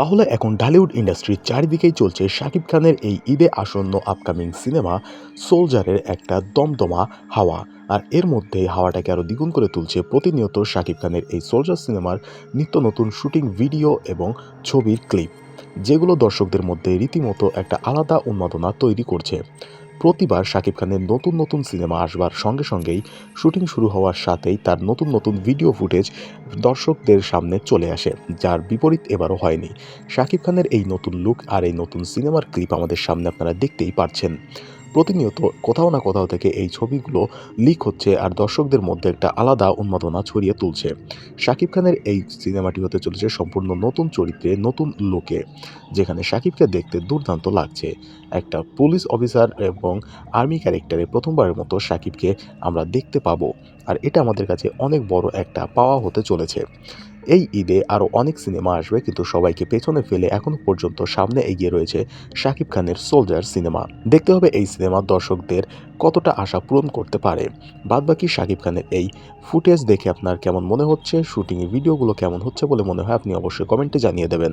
তাহলে এখন ঢালিউড ইন্ডাস্ট্রির চারিদিকেই চলছে শাকিব খানের এই ঈদে আসন্ন আপকামিং সিনেমা সোলজারের একটা দমদমা হাওয়া। আর এর মধ্যে হাওয়াটাকে আরও দ্বিগুণ করে তুলছে প্রতিনিয়ত শাকিব খানের এই সোলজার সিনেমার নিত্য নতুন শুটিং ভিডিও এবং ছবির ক্লিপ যেগুলো দর্শকদের মধ্যে রীতিমতো একটা আলাদা উন্মাদনা তৈরি করছে। প্রতিবার শাকিব খানের নতুন নতুন সিনেমা আসবার সঙ্গে সঙ্গেই শুটিং শুরু হওয়ার সাথেই তার নতুন নতুন ভিডিও ফুটেজ দর্শকদের সামনে চলে আসে, যার বিপরীত এবারও হয়নি। শাকিব খানের এই নতুন লুক আর এই নতুন সিনেমার ক্লিপ আমাদের সামনে আপনারা দেখতেই পারছেন প্রতিনিয়ত কোথাও না কোথাও থেকে এই ছবিগুলো লিক হচ্ছে আর দর্শকদের মধ্যে একটা আলাদা উন্মাদনা ছড়িয়ে তুলছে। শাকিব খানের এই সিনেমাটি হতে চলেছে সম্পূর্ণ নতুন চরিত্রে, নতুন লোকে যেখানে শাকিবকে দেখতে দুর্দান্ত লাগছে। একটা পুলিশ অফিসার এবং আর্মি ক্যারেক্টারে প্রথমবারের মতো শাকিবকে আমরা দেখতে পাবো। আর এটা আমাদের কাছে অনেক বড় একটা পাওয়া হতে চলেছে। এই ঈদে আরও অনেক সিনেমা আসবে, কিন্তু সবাইকে পেছনে ফেলে এখনও পর্যন্ত সামনে এগিয়ে রয়েছে শাকিব খানের সোলজার সিনেমা। দেখতে হবে এই সিনেমা দর্শকদের কতটা আশা পূরণ করতে পারে। বাদবাকি শাকিব খানের এই ফুটেজ দেখে আপনার কেমন মনে হচ্ছে? শুটিংয়ের ভিডিওগুলো কেমন হচ্ছে বলে মনে হয় আপনি অবশ্যই কমেন্টে জানিয়ে দেবেন।